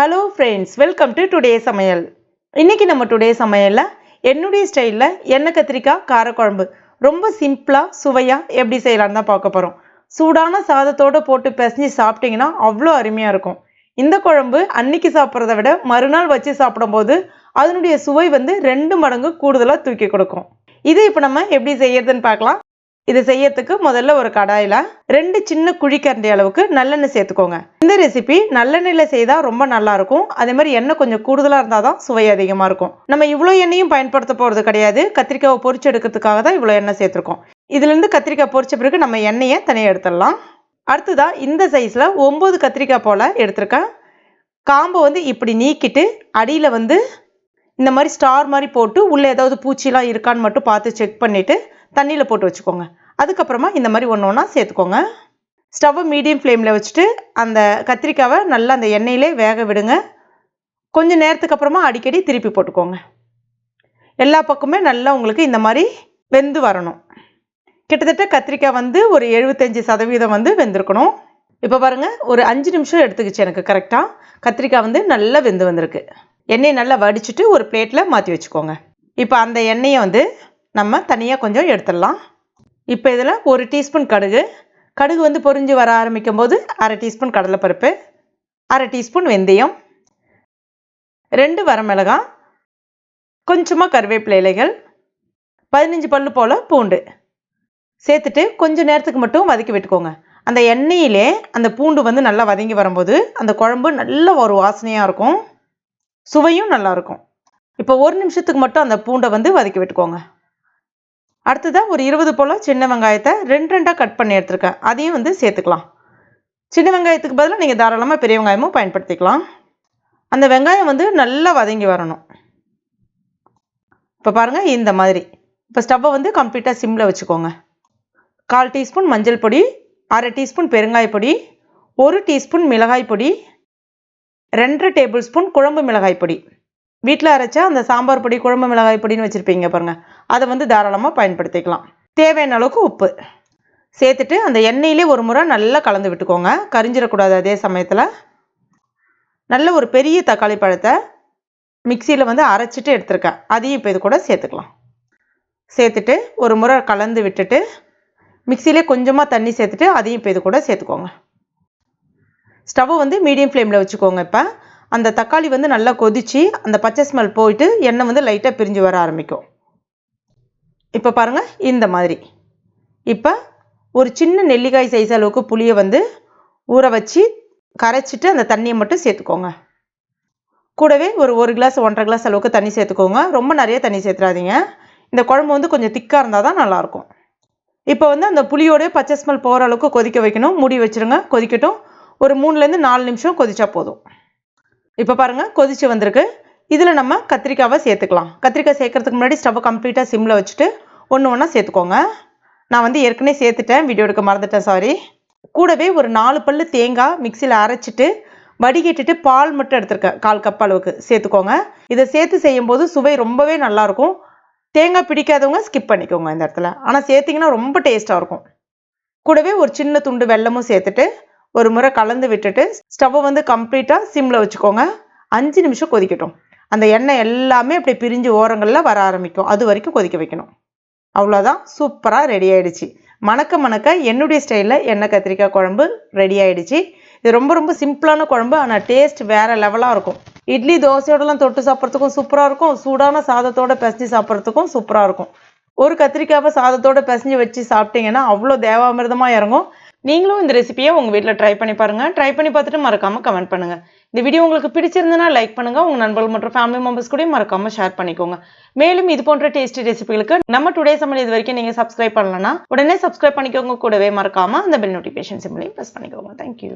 Hello friends welcome to today சமையல் இன்னைக்கு நம்ம டுடே சமையலில் என்னுடைய ஸ்டைலில் எண்ணெய் கத்திரிக்காய் காரக்குழம்பு. ரொம்ப சிம்பிளாக சுவையாக எப்படி செய்யலான்னு தான் பார்க்க போகிறோம் சூடான சாதத்தோடு போட்டு பிசைஞ்சு சாப்பிட்டிங்கன்னா அவ்வளோ அருமையாக இருக்கும். இந்த குழம்பு அன்னைக்கு சாப்பிட்றத விட மறுநாள் வச்சு சாப்பிடும்போது அதனுடைய சுவை வந்து ரெண்டு மடங்கு கூடுதலாக தூக்கி கொடுக்கும். இது இப்போ நம்ம எப்படி செய்யறதுன்னு பார்க்கலாம். இது செய்யறதுக்கு முதல்ல ஒரு கடாயில் ரெண்டு சின்ன குழிக்கரண்டி அளவுக்கு நல்லெண்ணெய் சேர்த்துக்கோங்க. இந்த ரெசிபி நல்லெண்ணெயில் செய்தால் ரொம்ப நல்லாயிருக்கும் அதே மாதிரி எண்ணெய் கொஞ்சம் கூடுதலாக இருந்தால் தான் சுவை அதிகமாக இருக்கும். நம்ம இவ்வளோ எண்ணெயும் பயன்படுத்த போகிறது கிடையாது. கத்திரிக்காவை பொறிச்சு எடுக்கிறதுக்காக தான் இவ்வளோ எண்ணெய் சேர்த்துருக்கோம். இதுலேருந்து கத்திரிக்காய் பொறிச்ச பிறகு நம்ம எண்ணெயை தனியாக எடுத்துடலாம். அடுத்ததாக இந்த சைஸில் ஒம்பது கத்திரிக்காய் போல் எடுத்திருக்கேன். காம்பை வந்து இப்படி நீக்கிட்டு அடியில் வந்து இந்த மாதிரி ஸ்டார் மாதிரி போட்டு உள்ளே ஏதாவது பூச்சிலாம் இருக்கான்னு மட்டும் பார்த்து செக் பண்ணிவிட்டு தண்ணியில் போட்டு வச்சுக்கோங்க. அதுக்கப்புறமா இந்த மாதிரி ஒன்று ஒன்றா சேர்த்துக்கோங்க. ஸ்டவ்வை மீடியம் ஃப்ளேமில் வச்சுட்டு அந்த கத்திரிக்காவை நல்லா அந்த எண்ணெயிலே வேக விடுங்க. கொஞ்சம் நேரத்துக்கு அப்புறமா அடிக்கடி திருப்பி போட்டுக்கோங்க. எல்லா பக்கமே நல்லா உங்களுக்கு இந்த மாதிரி வெந்து வரணும். கிட்டத்தட்ட கத்திரிக்காய் வந்து ஒரு எழுபத்தஞ்சி சதவீதம் வந்து வெந்திருக்கணும். இப்போ பாருங்கள் ஒரு அஞ்சு நிமிஷம் எடுத்துக்கிச்சு எனக்கு கரெக்டாக கத்திரிக்காய் வந்து நல்லா வெந்து வந்திருக்கு. எண்ணெயை நல்லா வடிச்சிட்டு ஒரு பிளேட்டில் மாற்றி வச்சுக்கோங்க. இப்போ அந்த எண்ணெயை வந்து நம்ம தனியாக கொஞ்சம் எடுத்துடலாம். இப்போ இதில் ஒரு டீஸ்பூன் கடுகு. கடுகு வந்து பொரிஞ்சு வர ஆரம்பிக்கும் போது அரை டீஸ்பூன் கடலைப்பருப்பு அரை டீஸ்பூன் வெந்தயம் ரெண்டு வரமிளகாய் கொஞ்சமாக கருவேப்பிலை இலைகள் பதினஞ்சு பல்லு போல் பூண்டு. சேர்த்துட்டு கொஞ்சம் நேரத்துக்கு மட்டும் வதக்கி விட்டுக்கோங்க. அந்த எண்ணெயிலே அந்த பூண்டு வந்து நல்லா வதங்கி வரும்போது அந்த குழம்பு நல்ல ஒரு வாசனையாக இருக்கும். சுவையும் நல்லாயிருக்கும் இப்போ ஒரு நிமிஷத்துக்கு மட்டும் அந்த பூண்டை வந்து வதக்கி விட்டுக்கோங்க. அடுத்ததாக ஒரு இருபது போல் சின்ன வெங்காயத்தை ரெண்டு ரெண்டாக கட் பண்ணி எடுத்துருக்கேன். அதையும் வந்து சேர்த்துக்கலாம். சின்ன வெங்காயத்துக்கு பதிலாக நீங்கள் தாராளமாக பெரிய வெங்காயமும் பயன்படுத்திக்கலாம். அந்த வெங்காயம் வந்து நல்லா வதங்கி வரணும். இப்போ பாருங்கள் இந்த மாதிரி. இப்போ ஸ்டவ்வை வந்து கம்ப்ளீட்டாக சிம்மில் வச்சுக்கோங்க. கால் டீஸ்பூன் மஞ்சள் பொடி அரை டீஸ்பூன் பெருங்காய பொடி ஒரு டீஸ்பூன் மிளகாய் பொடி ரெண்டரை டேபிள் ஸ்பூன் குழம்பு மிளகாய் பொடி. வீட்டில் அரைச்சா அந்த சாம்பார் பொடி குழம்பு மிளகாய் பொடின்னு வச்சுருப்பீங்க பாருங்கள் அதை வந்து தாராளமாக பயன்படுத்திக்கலாம். தேவையான அளவுக்கு உப்பு. சேர்த்துட்டு அந்த எண்ணெயிலே ஒரு முறை நல்லா கலந்து விட்டுக்கோங்க. கரிஞ்சிடக்கூடாது அதே சமயத்தில். நல்ல ஒரு பெரிய தக்காளி பழத்தை மிக்சியில் வந்து அரைச்சிட்டு எடுத்திருக்கேன். அதையும் இப்போ இது கூட சேர்த்துக்கலாம். சேர்த்துட்டு ஒரு முறை கலந்து விட்டுட்டு மிக்சியிலே கொஞ்சமாக தண்ணி சேர்த்துட்டு அதையும் இப்போ இது கூட சேர்த்துக்கோங்க. ஸ்டவ்வை வந்து மீடியம் ஃப்ளேமில் வச்சுக்கோங்க இப்போ. அந்த தக்காளி வந்து நல்லா கொதித்து அந்த பச்சை ஸ்மெல் போயிட்டு எண்ணெய் வந்து லைட்டாக பிரிஞ்சு வர ஆரம்பிக்கும். இப்போ பாருங்கள் இந்த மாதிரி. இப்போ ஒரு சின்ன நெல்லிக்காய் சைஸ் அளவுக்கு புளியை வந்து ஊற வச்சு கரைச்சிட்டு அந்த தண்ணியை மட்டும் சேர்த்துக்கோங்க. கூடவே ஒரு ஒரு கிளாஸ் ஒன்றரை கிளாஸ் அளவுக்கு தண்ணி சேர்த்துக்கோங்க. ரொம்ப நிறைய தண்ணி சேர்த்துறாதீங்க. இந்த குழம்பு வந்து கொஞ்சம் திக்காக இருந்தால் தான் நல்லாயிருக்கும். இப்போ வந்து அந்த புளியோடய பச்சை ஸ்மெல் போகிற அளவுக்கு கொதிக்க வைக்கணும். மூடி வச்சுருங்க. கொதிக்கட்டும். ஒரு மூணுலேருந்து நாலு நிமிஷம் கொதிச்சா போதும். இப்போ பாருங்கள் கொதிச்சு வந்திருக்கு. இதில் நம்ம கத்திரிக்காவை சேர்த்துக்கலாம். கத்திரிக்காய் சேர்க்கறதுக்கு முன்னாடி ஸ்டவ்வை கம்ப்ளீட்டாக சிம்மில் வச்சுட்டு ஒன்று ஒன்றா சேர்த்துக்கோங்க. நான் வந்து ஏற்கனவே சேர்த்துட்டேன் வீடியோ எடுக்க மறந்துட்டேன் சாரி கூடவே ஒரு நாலு பல்லு தேங்காய் மிக்சியில் அரைச்சிட்டு வடிகட்டிட்டு பால் மட்டும் எடுத்திருக்கேன் கால் கப் அளவுக்கு. சேர்த்துக்கோங்க. இதை சேர்த்து செய்யும்போது சுவை ரொம்பவே நல்லாயிருக்கும். தேங்காய் பிடிக்காதவங்க ஸ்கிப் பண்ணிக்கோங்க இந்த இடத்துல. ஆனால் சேர்த்திங்கன்னா ரொம்ப டேஸ்ட்டாக இருக்கும். கூடவே ஒரு சின்ன துண்டு வெல்லமும் சேர்த்துட்டு ஒரு முறை கலந்து விட்டுட்டு ஸ்டவ்வை வந்து கம்ப்ளீட்டாக சிம்மில் வச்சுக்கோங்க. அஞ்சு நிமிஷம் கொதிக்கட்டும். அந்த எண்ணெய் எல்லாமே அப்படி பிரிஞ்சு ஓரங்களில் வர ஆரம்பிக்கும். அது வரைக்கும் கொதிக்க வைக்கணும். அவ்வளோதான் சூப்பராக ரெடி ஆகிடுச்சி மணக்க மணக்க என்னுடைய ஸ்டைலில் எண்ணெய் கத்திரிக்காய் குழம்பு ரெடி ஆயிடுச்சு. இது ரொம்ப ரொம்ப சிம்பிளான குழம்பு. ஆனால் டேஸ்ட் வேறு லெவலாக இருக்கும். இட்லி தோசையோடலாம் தொட்டு சாப்பிட்றதுக்கும் சூப்பராக இருக்கும். சூடான சாதத்தோட பிசைஞ்சு சாப்பிட்றதுக்கும் சூப்பராக இருக்கும். ஒரு கத்திரிக்காவை சாதத்தோட பிசைஞ்சு வச்சு சாப்பிட்டீங்கன்னா அவ்வளோ தேவாமிர்தமாக இறங்கும். நீங்களும் இந்த ரெசிபியை உங்கள் வீட்டில் ட்ரை பண்ணி பாருங்கள் ட்ரை பண்ணி பார்த்துட்டு மறக்காமல் கமெண்ட் பண்ணுங்கள் இந்த வீடியோ உங்களுக்கு பிடிச்சிருந்தனா லைக் பண்ணுங்கள் உங்கள் நண்பர்கள் மற்றும் ஃபேமிலி மெம்பர்ஸ் கூட மறக்காமல் ஷேர் பண்ணிக்கோங்க. மேலும் இது போன்ற டேஸ்டி ரெசிபிகளுக்கு நம்ம டுடே சமையல் இது வரைக்கும் நீங்கள் சப்ஸ்கிரைப் பண்ணலன்னா உடனே சப்ஸ்கிரைப் பண்ணிக்கோங்க. கூடவே மறக்காமல் அந்த பெல் நோட்டிஃபிகேஷன் சிம்லையும் ப்ரெஸ் பண்ணிக்கோங்க. Thank you